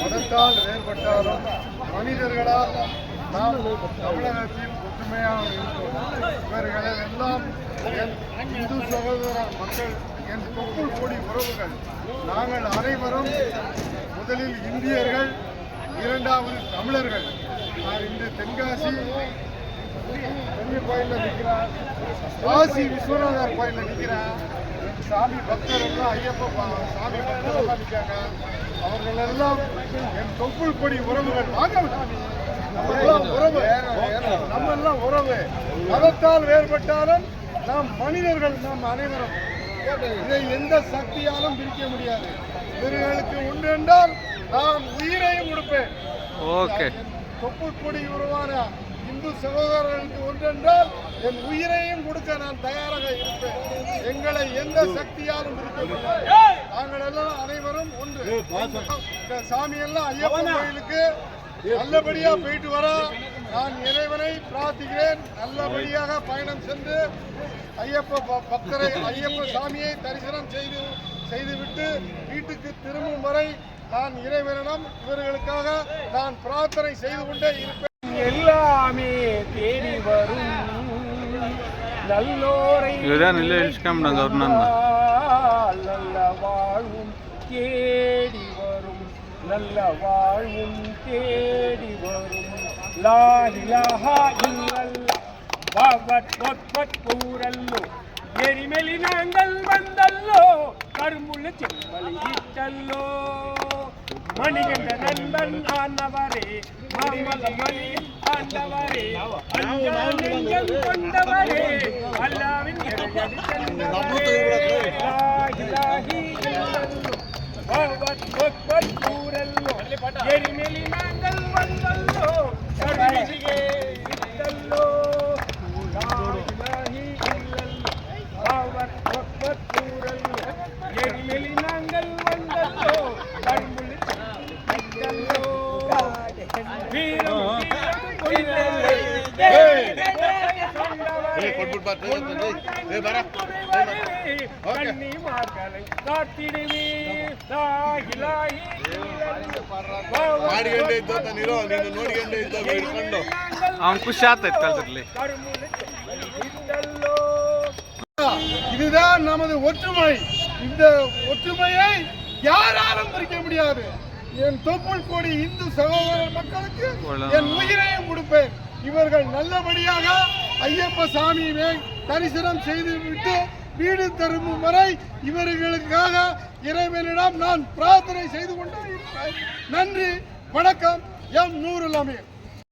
மதத்தால் வேறுபட்டாலும் மனிதர்களால் நாம் தமிழகத்தில் ஒற்றுமையாக இருக்கிறோம் இவர்கள் எல்லாம் என் இந்து சகோதர மக்கள் என் தொப்புள் கூடி உறவுகள் நாங்கள் அனைவரும் முதலில் இந்தியர்கள் இரண்டாவது தமிழர்கள் நான் இன்று தென்காசி பெரிய கோயிலில் நிற்கிறேன் காசி விஸ்வநாதர் கோயிலில் நிற்கிறார் சாமி பக்தர் எல்லாம் ஐயப்ப சாமி பக்தர் எல்லாம் நிற்காங்க அவர்கள் எல்லாம் என் தொப்புள் கொடி உறவுகள். வாங்க உறவு. நம்ம எல்லாம் உறவு. மதத்தால் வேறுபட்டாலும் நாம் மனிதர்கள் நாம் அனைவரும். இதை எந்த சக்தியாலும் பிரிக்க முடியாது. இவர்களுக்கு உண்டு என்றால் நான் உயிரையும் கொடுப்பேன். ஓகே. தொப்புள் கொடி உருவான இந்து சகோதரர்களுக்கு ஒன்றென்றால் என் உயிரையும் கொடுக்க நான் தயாராக இருப்பேன். எங்களை எந்த சக்தியாலும் இருக்க நாங்கள் எல்லாம் அனைவரும் ஒன்று. இந்த சாமி எல்லாம் ஐயப்பன் கோயிலுக்கு நல்லபடியா போயிட்டு வர. நான் இறைவனை பிரார்த்திக்கிறேன். நல்லபடியாக பயணம் சென்று ஐயப்ப பக்தரை ஐயப்ப சாமியை தரிசனம் செய்து செய்துவிட்டு வீட்டுக்கு திரும்பும் வரை நான் இறைவனிடம் இவர்களுக்காக நான் பிரார்த்தனை செய்து கொண்டே இருப்பேன் எல்லாமே தேடி வரும் நல்லோரை இதுதான் இல்லை ஒரு நான் நல்ல வாழ்வும் தேடி வரும். நல்ல வாழ்வும் தேடி வரும். லா இலாஹா இல்லல்லா. பகவத் பகவத் கூறல்லோ. எரிமெலி நாங்கள் வந்தல்லோ. கரும்புள்ள செம்மலி இட்டல்லோ. மணிகண்ட நண்பன் ஆனவரே. மாமல மணி ஆண்டவரே நெஞ்சம் கொண்டவரே. ಊರಲ್ಲೋ ಎರಿ ಮೇಲಿ ನಾಂಗಲ್ ಬಂದಲ್ಲೋ ಕಡುಬಿಸಿಗೆ ಇದ್ದಲ್ಲೋ ಇಲಾಹಿ ಇಲ್ಲಲ್ಲೋ ಅವತ್ ಒಕ್ಕತ್ತೂರಲ್ಲೋ ಎರಿ ಮೇಲಿ ನಾಂಗಲ್ ಬಂದಲ್ಲೋ ಕಡುಬುಳಿ ಇದ್ದಲ್ಲೋ ವೀರ ವೀರ ಮಾಡಿಕೊಂಡು ಇದ್ದೋ ನೀರೋ ನೀನು ನೋಡಿಕೊಂಡು ಇದ್ದೋ ಹಿಡ್ಕೊಂಡು ಅವ್ನು ಖುಷಿ ಆಗ್ತೈತೆ ಕಲ್ತಿರ್ಲಿ ಇದ್ದಲ್ಲೋ இதுதான் நமது ஒற்றுமை இந்த ஒற்றுமையை யாராலும் பிரிக்க முடியாது என் தொப்புள் கொடி இந்து சகோதர மக்களுக்கு என் உயிரையும் கொடுப்பேன் இவர்கள் நல்லபடியாக ஐயப்ப சாமியை தரிசனம் செய்துவிட்டு வீடு திரும்பும் வரை இவர்களுக்காக இறைவனிடம் நான் பிரார்த்தனை செய்து கொண்டே நன்றி வணக்கம் எம் நூறு அமீர்